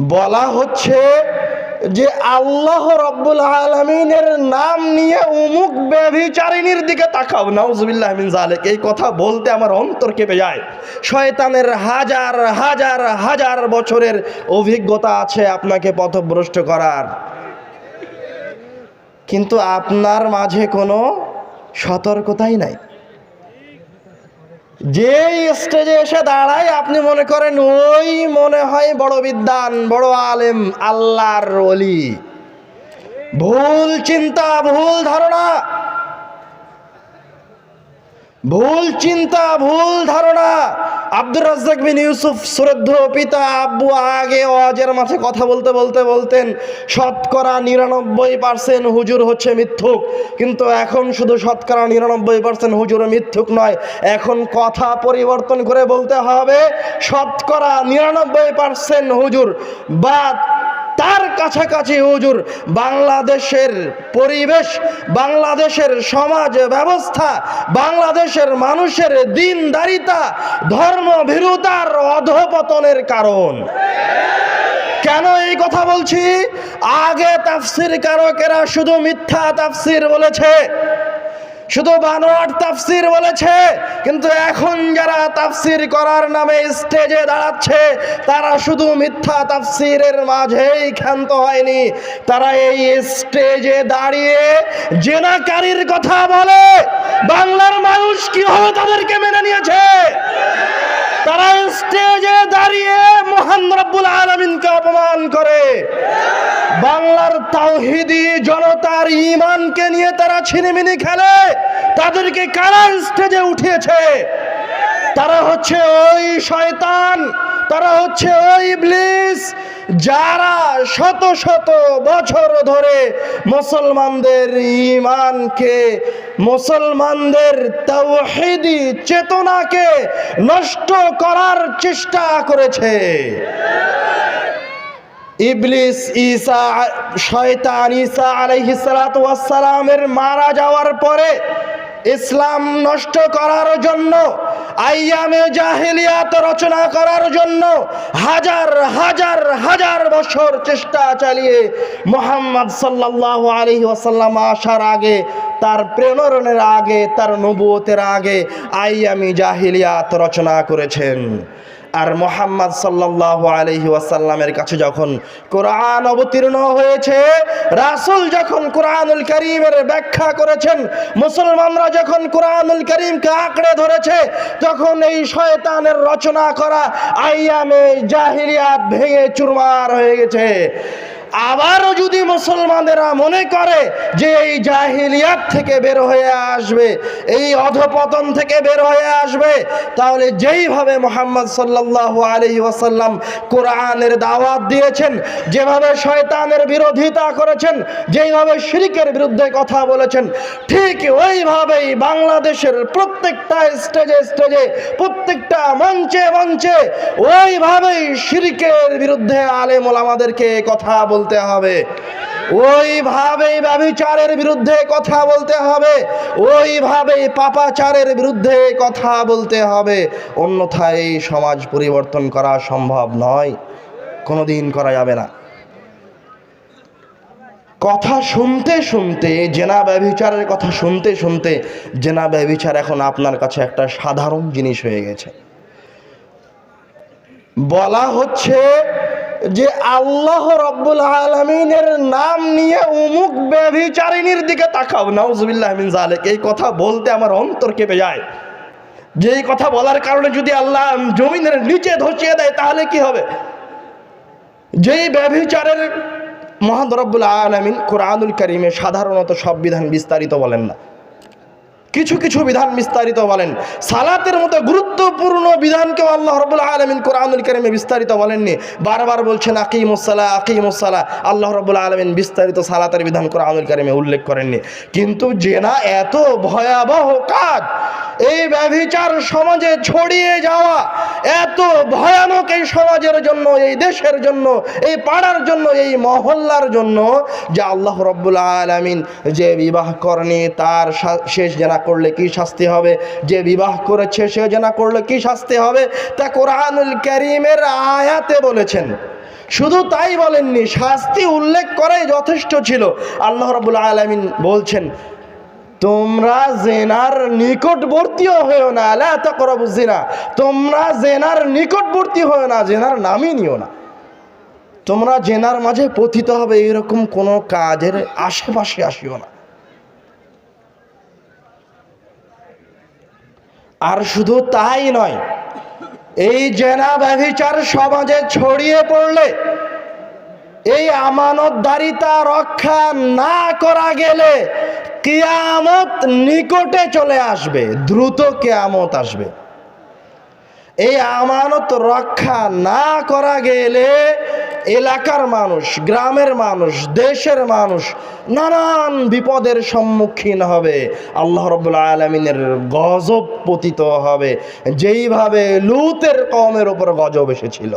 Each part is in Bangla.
বলা হচ্ছে যে আল্লাহ রব্বুল আলমিনের নাম নিয়ে উমুক ব্যভিচারিণীর দিকে তাকাও। নাউজুবিল্লাহ মিন জালেক এই কথা বলতে আমার অন্তর কেঁপে যায়। শয়তানের হাজার হাজার হাজার বছরের অভিজ্ঞতা আছে আপনাকে পথভ্রষ্ট করার। কিন্তু আপনার মাঝে কোনো সতর্কতাই নাই। যেই স্টেজে এসে দাঁড়ায়, আপনি মনে করেন ওই মনে হয় বড় বিদ্যান বড় আলেম, আল্লাহর অলি ভুল চিন্তা, ভুল ধারণা। ভুল চিন্তা, ভুল ধারণা। আব্দুর রাজ্জাক বিন ইউসুফ শ্রদ্ধ পিতা আব্বু আগে ওয়াজের মাঝে কথা বলতে বলতে, বলতেন, শতকরা নিরানব্বই পার্সেন্ট হুজুর হচ্ছে মিথ্যুক। কিন্তু এখন শুধু শতকরা নিরানব্বই পার্সেন্ট হুজুর মিথ্যুক নয়, এখন কথা পরিবর্তন করে বলতে হবে, শতকরা নিরানব্বই পার্সেন্ট হুজুর বা তার কাছাকাছি হুজুর বাংলাদেশের পরিবেশ, বাংলাদেশের সমাজ ব্যবস্থা, বাংলাদেশের মানুষের দিনদারিতা, ধর্মভীরুতার অধপতনের কারণ। কেন এই কথা বলছি? আগে তাফসির কারকেরা শুধু মিথ্যা তাফসির বলেছে। শুধু বানোয়ার তাফসির বলেছে, কিন্তু এখন যারা তাফসির করার নামে স্টেজে দাঁড়াচ্ছে, তারা শুধু মিথ্যা তাফসিরের মাঝেই ক্ষান্ত হয়নি। তারা এই স্টেজে দাঁড়িয়ে জেনাকারীর কথা বলে, বাংলার মানুষ কীভাবে তাদেরকে মেনে নিয়েছে? তারা স্টেজে দাঁড়িয়ে মহান রব্বুল আলমিনকে অপমান করে। বাংলার তাওহিদি জনতার ইমানকে নিয়ে তারা ছিনিমিনি খেলে, তাদেরকে কারা স্টেজে উঠিয়েছে? তারা হচ্ছে ওই শয়তান। তারা হচ্ছে ওই ইবলিস যারা শত শত বছর ধরে মুসলমানদের ইমানকে মুসলমানদের তাওহিদি চেতনাকে নষ্ট করার চেষ্টা করেছে। ইবলিস ঈসা, শয়তান ঈসা আলাইহিস সালাতু ওয়াস সালামের মারা যাওয়ার পরে ইসলাম নষ্ট করার জন্য আইয়ামে জাহিলিয়াত রচনা করার জন্য হাজার হাজার হাজার বছর চেষ্টা চালিয়ে মোহাম্মদ সাল্লাল্লাহু আলী ওয়াসাল্লাম আসার আগে, তার প্রেরণের আগে, তার নবুয়তের আগে আইয়ামি জাহিলিয়াত রচনা করেছেন। আর মোহাম্মদ সাল্লাহ আলহি ওয়াসাল্লামের কাছে যখন কোরআন অবতীর্ণ হয়েছে, রাসুল যখন কোরআনুল করিমের ব্যাখ্যা করেছেন, মুসলমানরা যখন কোরআনুল করিমকে আঁকড়ে ধরেছে, তখন এই শয়তানের রচনা করা আইয়ামে জাহিরিয়াত ভেঙে চুরমার হয়ে গেছে। আবারও যদি মুসলমানেরা মনে করে যে এই জাহিলিয়াত থেকে বের হয়ে আসবে, এই অধপতন থেকে বের হয়ে আসবে, তাহলে যেইভাবে মোহাম্মদ সাল্লাল্লাহু আলাইহি ওয়াসাল্লাম কোরআনের দাওয়াত দিয়েছেন, যেভাবে শয়তানের বিরোধিতা করেছেন, যেইভাবে শিরিকের বিরুদ্ধে কথা বলেছেন, ঠিক ওইভাবেই বাংলাদেশের প্রত্যেকটা স্টেজে স্টেজে, প্রত্যেকটা মঞ্চে মঞ্চে ওইভাবেই শিরিকের বিরুদ্ধে আলেম আমাদেরকে কথা বলতে হবে। ওইভাবেই ব্যভিচারের বিরুদ্ধে কথা বলতে হবে। ওইভাবেই পাপাচারের বিরুদ্ধে কথা বলতে হবে। অন্যথায় এই সমাজ পরিবর্তন করা সম্ভব নয়। কোনোদিন করা যাবে না। কথা শুনতে শুনতে, জেনা ব্যভিচারের কথা শুনতে শুনতে, জেনা ব্যভিচার এখন আপনার কাছে একটা সাধারণ জিনিস হয়ে গেছে। বলা হচ্ছে যে আল্লাহ রব্বুল আলমিনের নাম নিয়ে উমুক ব্যভিচারিণীর দিকে তাকাও। নাউজুবিল্লাহ মিন জালেক এই কথা বলতে আমার অন্তর কেঁপে যায়। যে এই কথা বলার কারণে যদি আল্লাহ জমিনের নিচে ধসিয়ে দেয়, তাহলে কি হবে? যেই ব্যভিচারের মহান রব্বুল আলমিন কোরআনুল করিমে সাধারণত সব বিধান বিস্তারিত বলেন না। কিছু কিছু বিধান বিস্তারিত বলেন। সালাতের মতো গুরুত্বপূর্ণ বিধানকেও আল্লাহ রবুল আলমিন কোরআনুল করিমে বিস্তারিত বলেননি। বারবার বলছেন আকিমুসাল্লাহ আকিমুসাল্লাহ আল্লাহ রবুল আলমিন বিস্তারিত সালাতের বিধান কোরআনুল করিমে উল্লেখ করেননি। কিন্তু জেনা এত ভয়াবহ কাজ, এই ব্যভিচার সমাজে ছড়িয়ে যাওয়া, এত ভয়ানক এই সমাজের জন্য, এই দেশের জন্য, এই পাড়ার জন্য, এই মহল্লার জন্য, যে আল্লাহ রব্বুল আলমিন যে বিবাহ করেনি তার শেষ জেনা করলে কি শাস্তি হবে? যে বিবাহ করেছে সে জেনা করলে কি শাস্তি হবে? তা কোরআনুল করিমের আয়াতে বলেছেন। শুধু তাই বলেননি, শাস্তি উল্লেখ করাই যথেষ্ট ছিল। আল্লাহ রাবুল আলমিন বলছেন, তোমরা জেনার নিকটবর্তীও হয়েও না আলা তাকরাবু জিনা তোমরা জেনার নিকটবর্তী হয়েও না, জেনার নামই নিও না। তোমরা জেনার মাঝে পতিত হবে, এরকম কোনো কাজের আশেপাশে আসিও না। আর শুধু তাই নয়, এই জেনা ব্যভিচার সমাজে ছড়িয়ে পড়লে, এই আমানতদারিতা রক্ষা না করা গেলে কেয়ামত নিকটে চলে আসবে, দ্রুত কেয়ামত আসবে। এই আমানত রক্ষা না করা গেলে এলাকার মানুষ, গ্রামের মানুষ, দেশের মানুষ নানান বিপদের সম্মুখীন হবে। আল্লাহ রবুল্লা আলমিনের গজব পতিত হবে। যেইভাবে লুতের কমের ওপর গজব এসেছিল,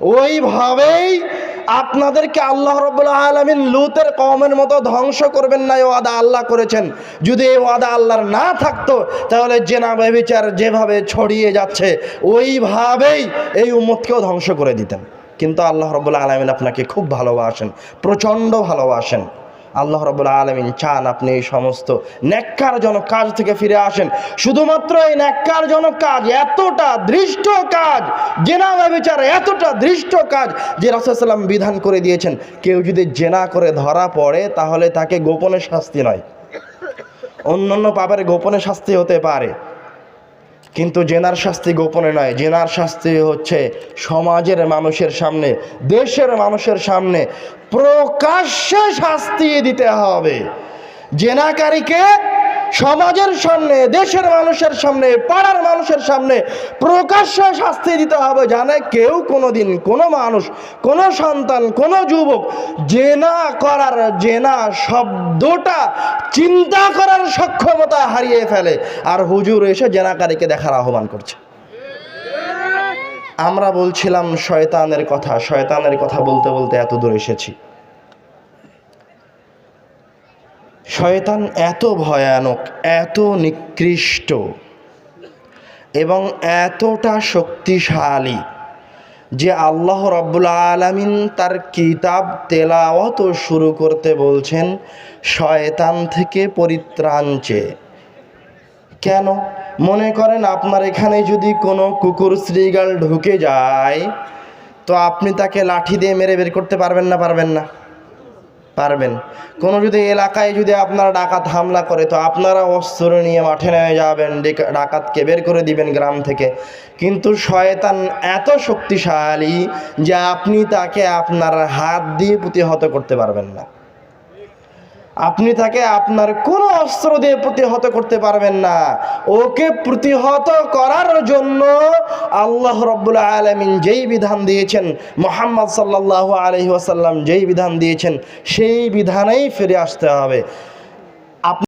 ওইভাবেই আপনাদেরকে আল্লাহ রবুল্লা আলমিন লুতের কমের মতো ধ্বংস করবেন না, এই ওয়াদা আল্লাহ করেছেন। যদি এই ওয়াদা আল্লাহর না থাকতো, তাহলে জেনা ব্যবিচার যেভাবে ছড়িয়ে যাচ্ছে, ওইভাবেই এই উম্মতকেও ধ্বংস করে দিতেন। কিন্তু আল্লাহ রবুল্লা আলমিন আপনাকে খুব ভালোবাসেন, প্রচণ্ড ভালোবাসেন। আল্লাহ রবুল্লা আলমিন চান আপনি এই সমস্ত ন্যাক্কারজনক কাজ থেকে ফিরে আসেন। শুধুমাত্র এই ন্যাক্কারজনক কাজ, এতটা দৃষ্ট কাজ, জেনা ব্যবচার, এতটা দৃষ্ট কাজ যে রাসুলাম বিধান করে দিয়েছেন, কেউ যদি জেনা করে ধরা পড়ে, তাহলে তাকে গোপনে শাস্তি নয়। অন্যান্য পাপের গোপনে শাস্তি হতে পারে। কিন্তু জেনার শাস্তি গোপনে নয়। জেনার শাস্তি হচ্ছে সমাজের মানুষের সামনে, দেশের মানুষের সামনে প্রকাশ্যে শাস্তি দিতে হবে। জেনাকারীকে সমাজের সামনে, দেশের মানুষের সামনে, পাড়ার মানুষের সামনে প্রকাশ্যে শাস্তি দিতে হবে জানে কেউ কোনো দিন কোনো মানুষ, কোনো সন্তান, কোনো যুবক জেনা করার, জেনা শব্দটা চিন্তা করার সক্ষমতা হারিয়ে ফেলে। আর হুজুর এসে জেনাকারীকে দেখার আহ্বান করছে। আমরা বলছিলাম, শয়তানের কথা শয়তানের কথা বলতে বলতে এত দূর এসেছি। শয়তান এত ভয়ানক, এত নিকৃষ্ট এবং এতটা শক্তিশালী যে আল্লাহ রব্বুল আলমিন তার কিতাব তেলাওয়াত শুরু করতে বলছেন, শয়তান থেকে পরিত্রাণ চেয়ে। কেন? মনে করেন আপনার এখানে যদি কোনো কুকুর, শ্রীগাল ঢুকে যায়, তো আপনি তাকে লাঠি দিয়ে মেরে বের করতে পারবেন না পারবেন না। পারবেন। কোনো যদি এলাকায় যদি আপনারা ডাকাত হামলা করে, তো আপনারা অস্ত্র নিয়ে মাঠে নেমে যাবেন, ডেকা- ডাকাতকে বের করে দিবেন গ্রাম থেকে। কিন্তু শয়তান এত শক্তিশালী যে আপনি তাকে আপনার হাত দিয়ে প্রতিহত করতে পারবেন না। আপনি তাকে আপনার কোনো অস্ত্র দিয়ে প্রতিহত করতে পারবেন না। ওকে প্রতিহত করার জন্য আল্লাহ রব্বুল আলমিন যেই বিধান দিয়েছেন, মোহাম্মদ সাল্লাহ আলহি ওয়াসাল্লাম যেই বিধান দিয়েছেন, সেই বিধানেই ফিরে আসতে হবে।